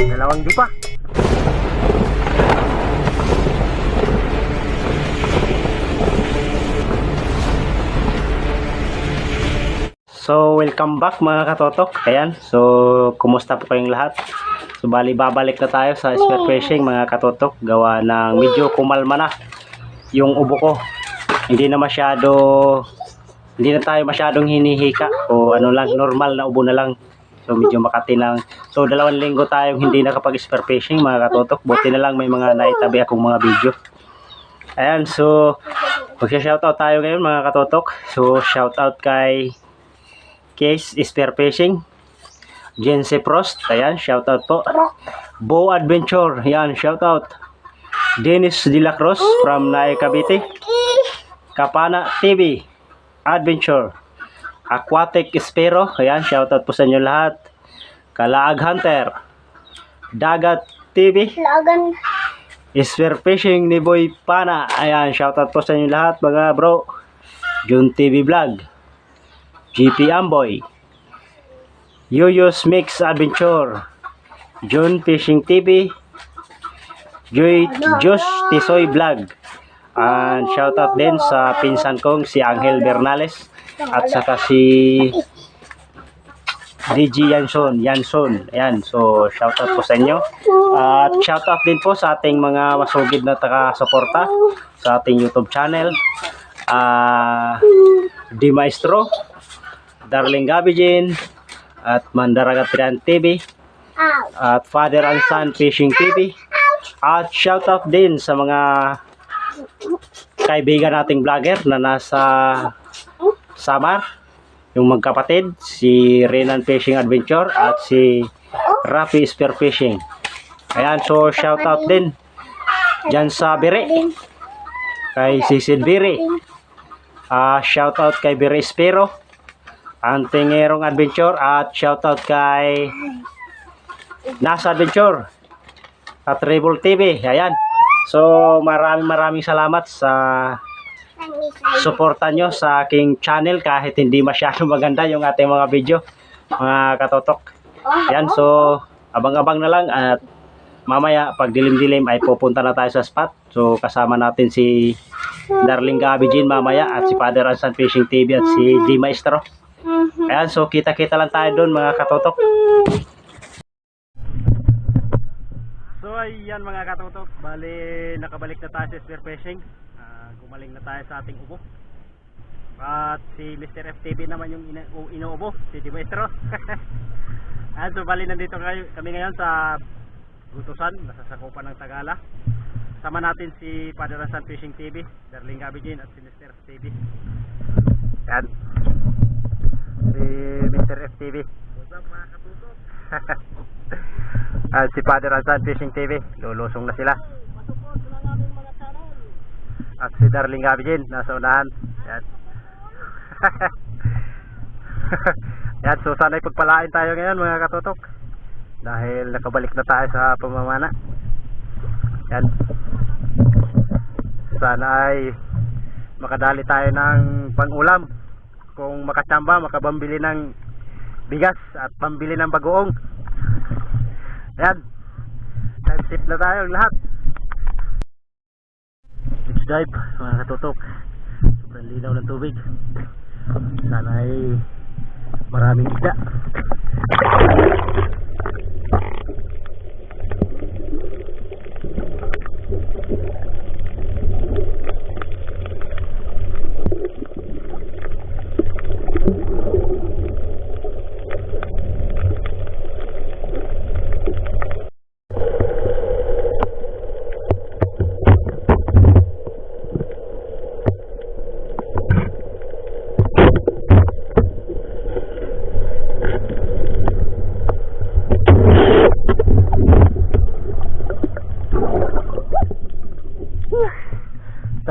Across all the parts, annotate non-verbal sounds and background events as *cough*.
Dalawang di pa. So, welcome back mga katotok. Ayan. So, kumusta po kayong lahat? So, bali babalik na tayo sa spear fishing mga katotok. Gawa ng medyo kumalma na yung ubo ko. Hindi na masyado hindi na tayo masyadong hinihika o ano lang, normal na ubo na lang. So, medyo makati lang. So, dalawang linggo tayong hindi nakapag-spear fishing mga katotok. Buti na lang may mga naitabi akong mga video. Ayan, so magsha-shoutout tayo ngayon mga katotok. So, shoutout kay Case Spear Fishing. Jense Prost, ayan, shoutout po. Bo Adventure, ayan, shoutout. Dennis De La Cruz from Nae Cavite. Kapana TV, Adventure. Aquatic Espero, ayan, shoutout po sa inyo lahat. Kalaag Hunter. Dagat TV. Lagan. Spear Fishing ni Boy Pana. Ayan, shoutout po sa inyo lahat mga bro. Jun TV Vlog. GP Amboy. Yoyo's Mix Adventure. Jun Fishing TV. Joy Josh Tisoy Vlog. And shoutout din sa pinsan kong si Angel Bernales at saka si DG Yanson, Yanson. Ayan, so shoutout po sa inyo. At shoutout din po sa ating mga masugid na taga-suporta sa ating YouTube channel. Ah, Di Maestro, Darling Gabijin, at Mandaragat Trian TV, at Father and Son Fishing TV. At shoutout din sa mga kaibigan nating vlogger na nasa Samar, yung magkapatid, si Renan Fishing Adventure at si Rafi Spear Fishing. Ayan, so shoutout din dyan sa Bire, kay Sisid Bire. Ah, shoutout kay Bire Espero, Antingerong Adventure at shoutout kay Nasa Adventure at Rebel TV. Ayan. So, maraming maraming salamat sa suporta nyo sa aking channel kahit hindi masyado maganda yung ating mga video, mga katotok. Yan, so abang-abang na lang at mamaya pag dilim-dilim ay pupunta na tayo sa spot. So kasama natin si Darling Gabi Jean mamaya at si Father Ansan Fishing TV at si Di Maestro. Ayan, so kita-kita lang tayo doon mga katotok. So ayan mga katotok, bali nakabalik na tayo sa spear fishing. Gumaling na tayo sa ating ubo. At si Mr. FTV naman yung ina inuubo, si Di Maestro. *laughs* Ayan, so bali nandito kayo, kami ngayon sa Gutusan, nasa sakupan ng Tagala. Sama natin si Father Rasan Fishing TV, Darling Gabijin at si Mr. FTV. Yan. Si Mr. FTV. What's up mga katutok? *laughs* At si Father Rasan Fishing TV, lulusong na sila. At si Darling Gabijin, nasa unahan. Yan. *laughs* Yan, so sana'y pagpalain tayo ngayon mga katutok. Dahil nakabalik na tayo sa pamamana. Yan. Sana ay makadali tayo ng pangulam. Kung makachamba, makabambili ng bigas at pambili ng bagoong. Yan. Time sip na tayo lahat. Dive mga katutok. Sobrang linaw ng tubig. Sana ay maraming isda.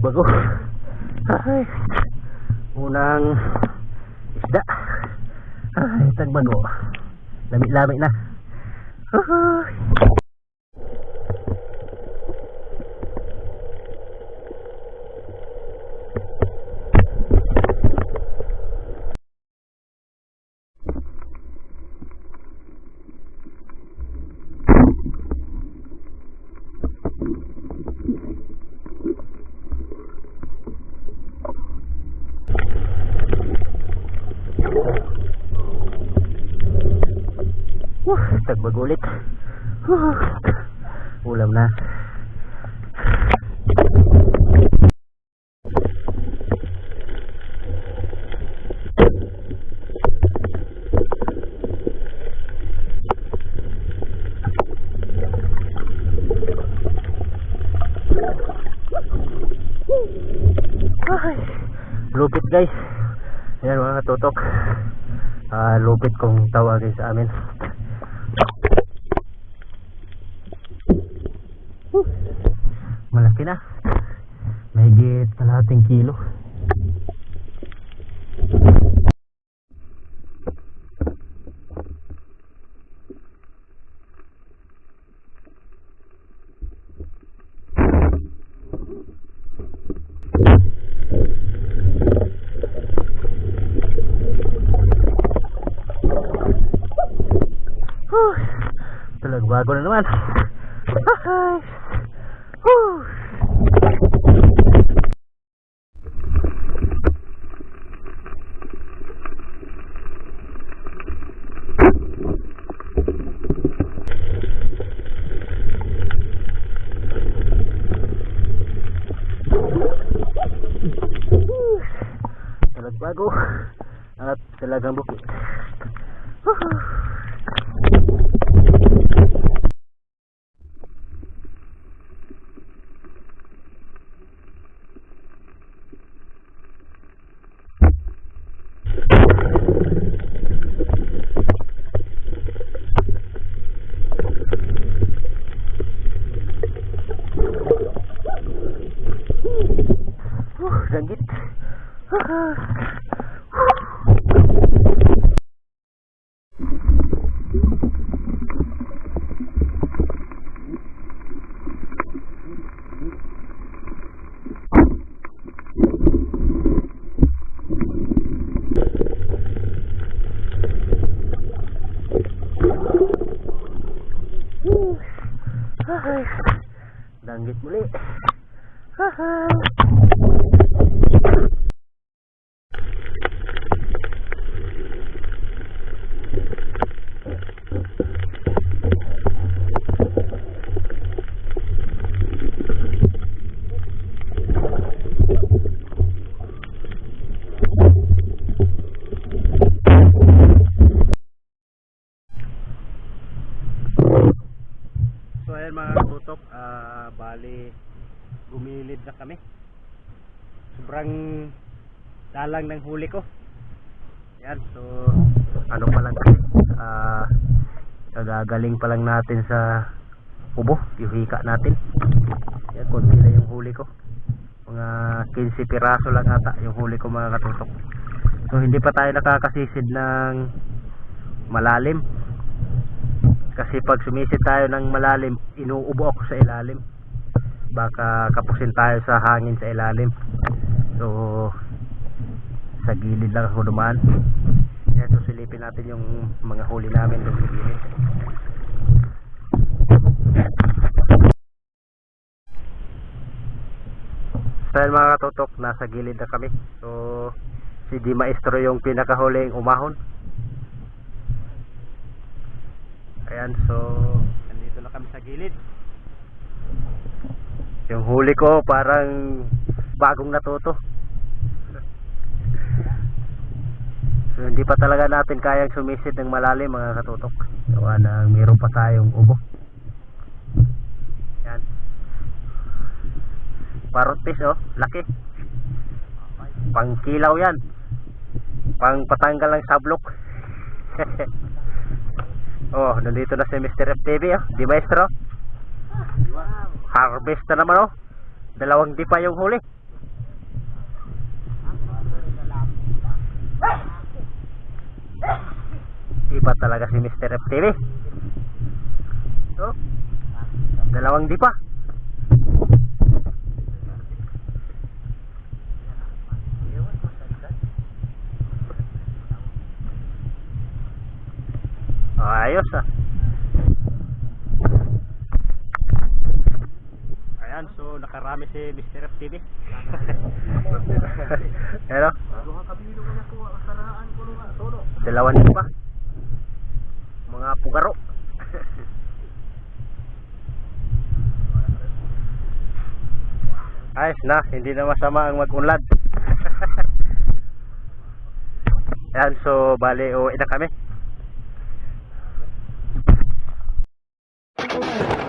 Tagbago. Ay. Unang isda. Ay, tagbago. Lami-lami na. Ay. Wah, tagbag ulit. Wah, Ulam na. Lupit guys. Ayan mga katutok. Ah, lupit kung tawagin sa amin. Na. Mahigit kalahating kilo. Whew. Talag bago na naman. Ay. Bago *laughs* at talagang bukit. Muli. Mga katutok, ah bali gumilid na kami. Sobrang dalang ng huli ko. Yan, so ano pa lang ah kagagaling pa lang natin sa ubo, yung hika natin. Yan, konti na yung huli ko. Mga 15 piraso lang ata yung huli ko mga katutok. So hindi pa tayo nakakasisid ng malalim kasi pag sumisid tayo ng malalim inuubo ako sa ilalim. Baka kapusin tayo sa hangin sa ilalim. So sa gilid lang ako dumaan. Yan so silipin natin yung mga huli namin doon sa gilid. So yan mga katutok nasa gilid na kami. So si Di Maestro yung pinakahuling umahon Ayan, so nandito na kami sa gilid. Yung huli ko parang bagong natuto. *laughs* So hindi pa talaga natin kayang sumisid ng malalim mga katutok. Gawa na meron pa tayong ubo. Yan. Parot fish oh, laki. Pang kilaw yan. Pang patanggal ng sablok. *laughs* Oh, nandito na si Mr. FTV oh. Di maestro. Harvest na naman oh. Dalawang di pa yung huli. Iba talaga si Mr. FTV. Oh. Dalawang di pa. Ayos ah. Ayan, so nakarami si Mr. FTV. To. *laughs* dalawan din pa. Mga pugaro. *laughs* Ayos na, hindi na masama ang mag-unlad. *laughs* Yan, so bali uwi na kami. Bye.